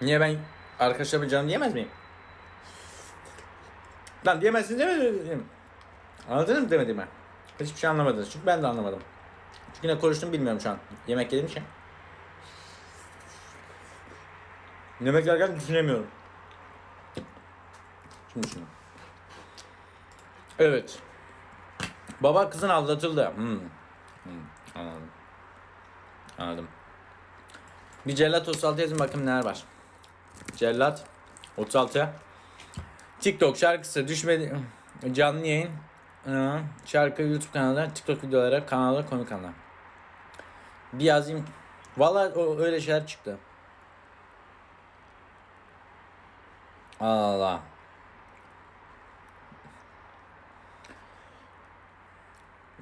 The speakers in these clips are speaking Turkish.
Niye ben arkadaşlarımın canını diyemez miyim? Lan diyemezsin demedim. Anladın mı demediğimi? Hiçbir şey anlamadınız. Çünkü ben de anlamadım. Çünkü ne konuştuğumu bilmiyorum şu an. Yemek yediğim için. Yemek yerken düşünemiyorum. Şimdi şunu. Evet. Baba kızın aldatıldı. Hmm. Hmm. Anladım. Anladım. Bir 36 yazın bakayım neler var. Cellat 36. TikTok şarkısı düşmedi. Canlı yayın. Şarkı YouTube kanalı, TikTok videoları, kanala konu kanal. Bir yazayım. Valla öyle şeyler çıktı. Allah.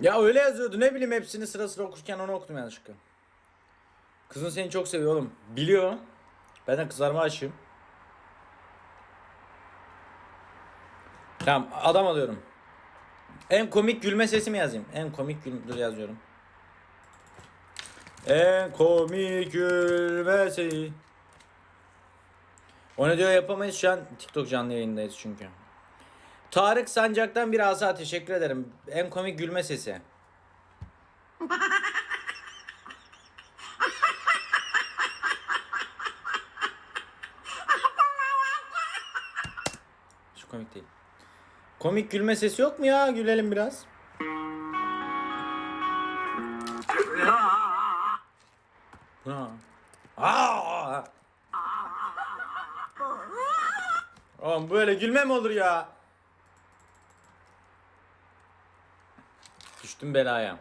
Ya öyle yazıyordu ne bileyim hepsini sıra sıra okurken onu okudum yanlışlıkla. Kızın seni çok seviyor oğlum. Biliyor. Ben de kızarma aşığım. Tamam adam alıyorum. En komik gülme sesi mi yazayım? En komik gülme dur yazıyorum. En komik gülme sesi. O ne diyor yapamayız şu an TikTok canlı yayındayız çünkü. Tarık Sancak'tan bir asa teşekkür ederim. En komik gülme sesi. Şu komik değil. Komik gülme sesi yok mu ya? Gülelim biraz. Ha. Aa! Oğlum böyle gülme mi olur ya? Düştüm belaya.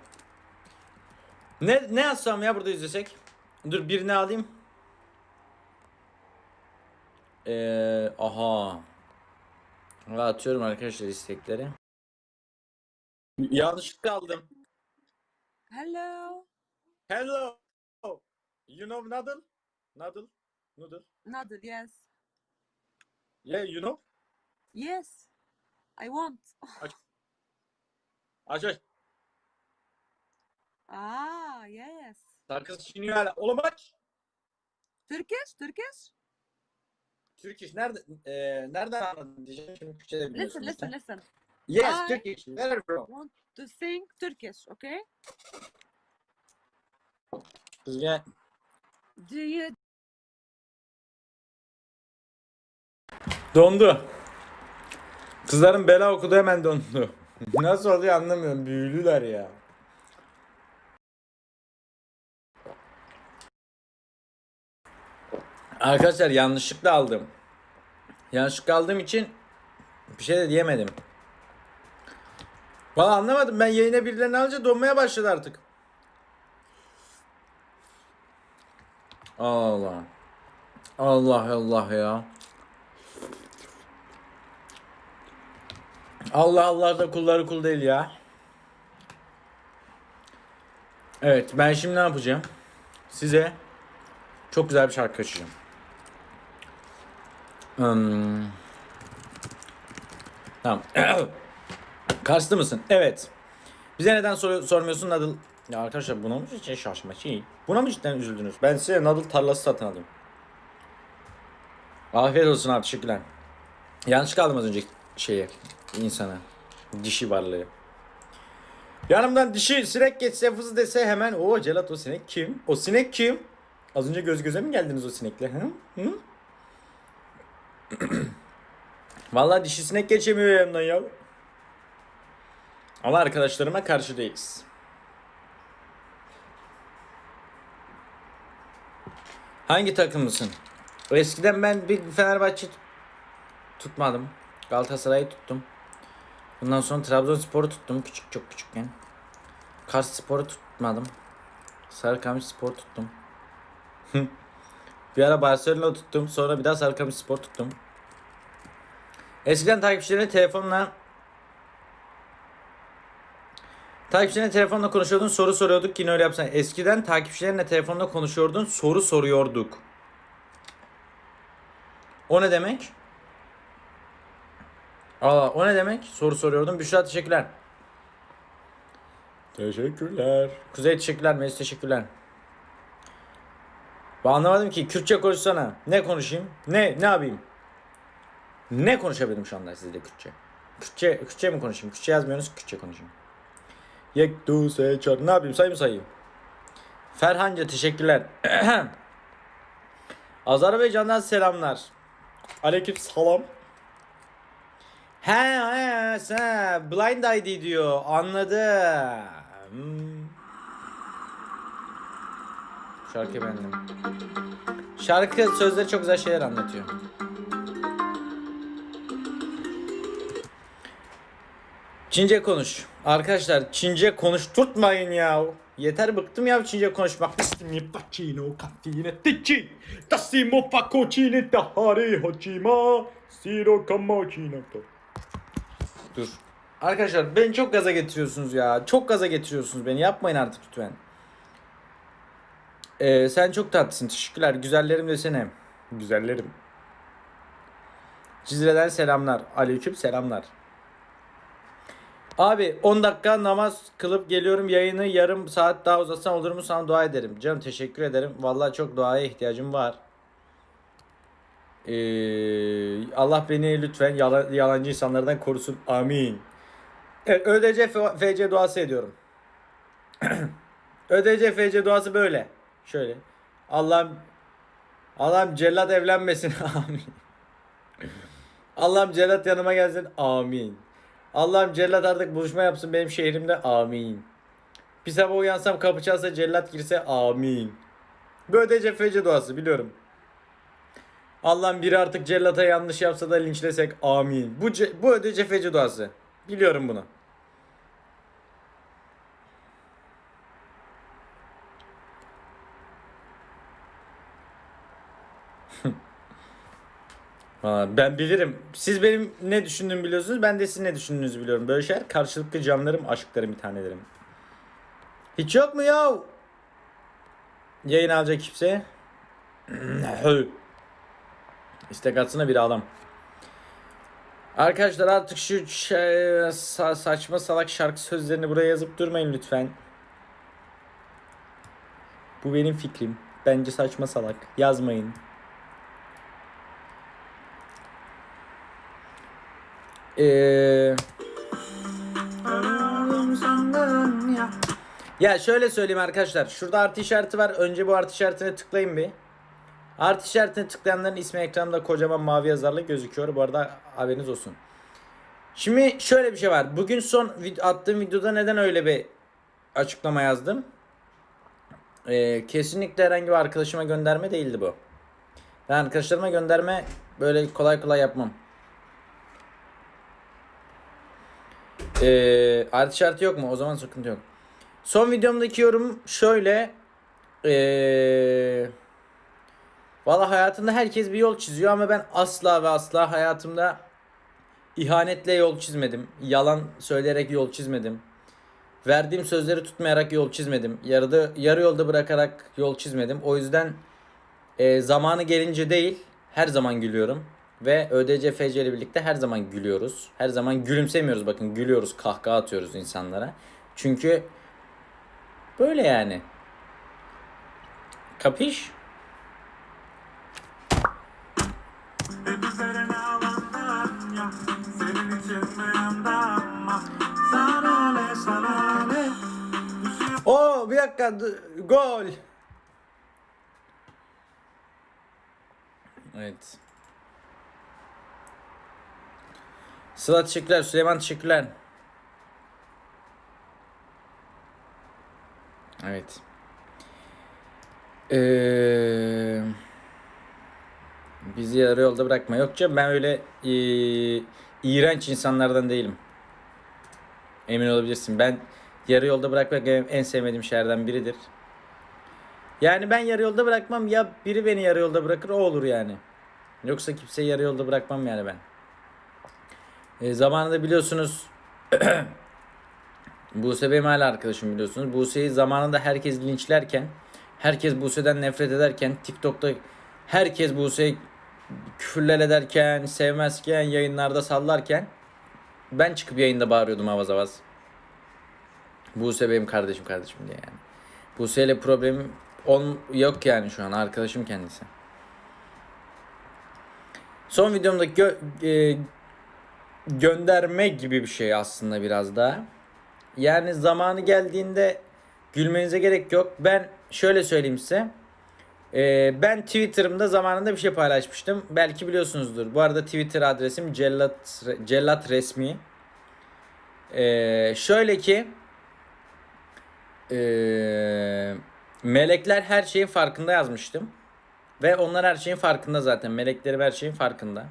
Ne ne yazsam ya burada izlesek? Dur birini alayım. Ee, aha. Ve atıyorum arkadaşlar istekleri. Yanlışlıkla aldım. Hello. Hello. You know noodle? Noodle? Noodle? Noodle, yes. Yeah, you know? Yes. I want. Aç aç. Ah, yes. Sakız çiğniyor hala. Oğlum aç. Turkish, Turkish? Turkish nerede? Eee nereden anladın diyeceğim. Şimdi Türkçe de biliyorsun. Listen, listen, listen. Yes, I- Turkish. Where from? Want to sing Turkish, okay? Kız gel. Do you Dondu. Kızların bela okudu hemen dondu. Nasıl oluyor anlamıyorum. Büyülüler ya. Arkadaşlar yanlışlıkla aldım. Yanlışlıkla aldığım için bir şey de diyemedim. Valla anlamadım. Ben yayına birilerini alınca donmaya başladı artık. Allah. Allah Allah ya. Allah Allah da kulları kul değil ya. Evet ben şimdi ne yapacağım? Size çok güzel bir şarkı açacağım. Hmm. Tamam. Karslı mısın? Evet. Bize neden sor sormuyorsun Nadıl? Ya arkadaşlar buna mı şey şaşma şey? Buna mı cidden üzüldünüz? Ben size Nadıl tarlası satın aldım. Afiyet olsun abi teşekkürler. Yanlış kaldım az önce şeye insana. Dişi varlığı. Yanımdan dişi sinek geçse fız dese hemen o Celat o sinek kim? O sinek kim? Az önce göz göze mi geldiniz o sinekle? Hı? Hı? Vallahi dişi sinek geçemiyor yanımdan ya. Ama arkadaşlarıma karşı değiliz. Hangi takımlısın? Eskiden ben bir Fenerbahçe tut- tutmadım. Galatasaray'ı tuttum. Bundan sonra Trabzonspor'u tuttum küçük çok küçükken. Kars Spor'u tutmadım. Sarıkamış Spor tuttum. bir ara Barcelona tuttum. Sonra bir daha Sarıkamış Spor tuttum. Eskiden takipçilerine telefonla Takipçilerine telefonla konuşuyordun, soru soruyorduk. Yine öyle yapsan. Eskiden takipçilerine telefonla konuşuyordun, soru soruyorduk. O ne demek? Aa, o ne demek? Soru soruyordum. Büşra teşekkürler. Teşekkürler. Kuzey teşekkürler. Melis teşekkürler. Ben anlamadım ki Kürtçe konuşsana. Ne konuşayım? Ne ne yapayım? Ne konuşabilirim şu anda sizle Kürtçe? Kürtçe, Kürtçe mi konuşayım? Kürtçe yazmıyorsunuz Kürtçe konuşayım. Yek du se çar. Ne yapayım? Sayayım sayayım. Ferhanca teşekkürler. Azerbaycan'dan selamlar. Aleyküm selam. He he sen Blind ID diyor. Anladım. Şarkı beğendim. Şarkı sözleri çok güzel şeyler anlatıyor. Çince konuş. Arkadaşlar Çince konuşturtmayın ya. Yeter bıktım ya Çince konuşmak. Dur. Arkadaşlar beni çok gaza getiriyorsunuz ya. Çok gaza getiriyorsunuz beni. Yapmayın artık lütfen. Ee, sen çok tatlısın. Teşekkürler. Güzellerim desene. Güzellerim. Cizre'den selamlar. Aleyküm selamlar. Abi 10 dakika namaz kılıp geliyorum. Yayını yarım saat daha uzatsan olur mu? Sana dua ederim. Canım teşekkür ederim. Vallahi çok duaya ihtiyacım var. Ee, Allah beni lütfen yala- yalancı insanlardan korusun. Amin. Evet, ÖDC FC duası ediyorum. ÖDC FC duası böyle. Şöyle. Allah'ım Allah'ım cellat evlenmesin. Amin. Allah'ım cellat yanıma gelsin. Amin. Allah'ım cellat artık buluşma yapsın benim şehrimde. Amin. Bir sabah uyansam kapı çalsa cellat girse. Amin. ÖDC FC duası biliyorum. Allah'ım biri artık cellata yanlış yapsa da linçlesek amin. Bu bu öde cefeci duası. Biliyorum bunu. Ben bilirim. Siz benim ne düşündüğümü biliyorsunuz. Ben de sizin ne düşündüğünüzü biliyorum. Böyle şeyler karşılıklı canlarım, aşklarım, bir tanelerim. Hiç yok mu ya? Yayın alacak kimse. İstek atsana bir adam. Arkadaşlar artık şu şey, sa- saçma salak şarkı sözlerini buraya yazıp durmayın lütfen. Bu benim fikrim. Bence saçma salak. Yazmayın. Eee... Ya şöyle söyleyeyim arkadaşlar. Şurada artı işareti var. Önce bu artı işaretine tıklayın bir. Artı işaretine tıklayanların ismi ekranda kocaman mavi yazarla gözüküyor. Bu arada haberiniz olsun. Şimdi şöyle bir şey var. Bugün son attığım videoda neden öyle bir açıklama yazdım? Ee, kesinlikle herhangi bir arkadaşıma gönderme değildi bu. Ben arkadaşlarıma gönderme böyle kolay kolay yapmam. Ee, artı işareti yok mu? O zaman sıkıntı yok. Son videomdaki yorum şöyle. Eee... Valla hayatında herkes bir yol çiziyor ama ben asla ve asla hayatımda ihanetle yol çizmedim. Yalan söyleyerek yol çizmedim. Verdiğim sözleri tutmayarak yol çizmedim. Yarıda, yarı yolda bırakarak yol çizmedim. O yüzden e, zamanı gelince değil her zaman gülüyorum. Ve ÖDC FC ile birlikte her zaman gülüyoruz. Her zaman gülümsemiyoruz bakın gülüyoruz kahkaha atıyoruz insanlara. Çünkü böyle yani. Kapış? Oo bir dakika gol. Evet. Sıla teşekkürler. Süleyman teşekkürler. Evet. Ee, bizi yarı yolda bırakma. Yok canım ben öyle ee, iğrenç insanlardan değilim. Emin olabilirsin. Ben yarı yolda bırakmak en sevmediğim şeylerden biridir. Yani ben yarı yolda bırakmam ya biri beni yarı yolda bırakır o olur yani. Yoksa kimseyi yarı yolda bırakmam yani ben. E, zamanında biliyorsunuz Buse benim arkadaşım biliyorsunuz. Buse'yi zamanında herkes linçlerken, herkes Buse'den nefret ederken, TikTok'ta herkes Buse'yi küfürler ederken, sevmezken, yayınlarda sallarken ben çıkıp yayında bağırıyordum avaz avaz. Buse benim kardeşim kardeşim diye yani. Buse ile problemim On, yok yani şu an arkadaşım kendisi. Son videomdaki gö- e, gönderme gibi bir şey aslında biraz daha. Yani zamanı geldiğinde gülmenize gerek yok. Ben şöyle söyleyeyim size. E, ben Twitter'ımda zamanında bir şey paylaşmıştım. Belki biliyorsunuzdur. Bu arada Twitter adresim cellat, cellat resmi. E, şöyle ki e, melekler her şeyin farkında yazmıştım. Ve onlar her şeyin farkında zaten. Meleklerim her şeyin farkında.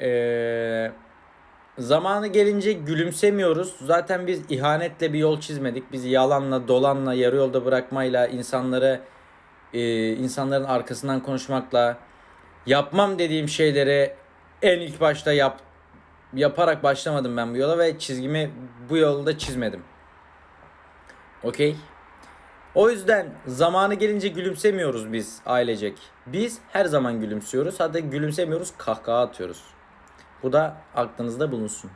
Ee, zamanı gelince gülümsemiyoruz. Zaten biz ihanetle bir yol çizmedik. Biz yalanla, dolanla, yarı yolda bırakmayla, insanları e, insanların arkasından konuşmakla, yapmam dediğim şeyleri en ilk başta yap yaparak başlamadım ben bu yola ve çizgimi bu yolda çizmedim. Okey? O yüzden zamanı gelince gülümsemiyoruz biz ailecek. Biz her zaman gülümsüyoruz. Hatta gülümsemiyoruz kahkaha atıyoruz. Bu da aklınızda bulunsun.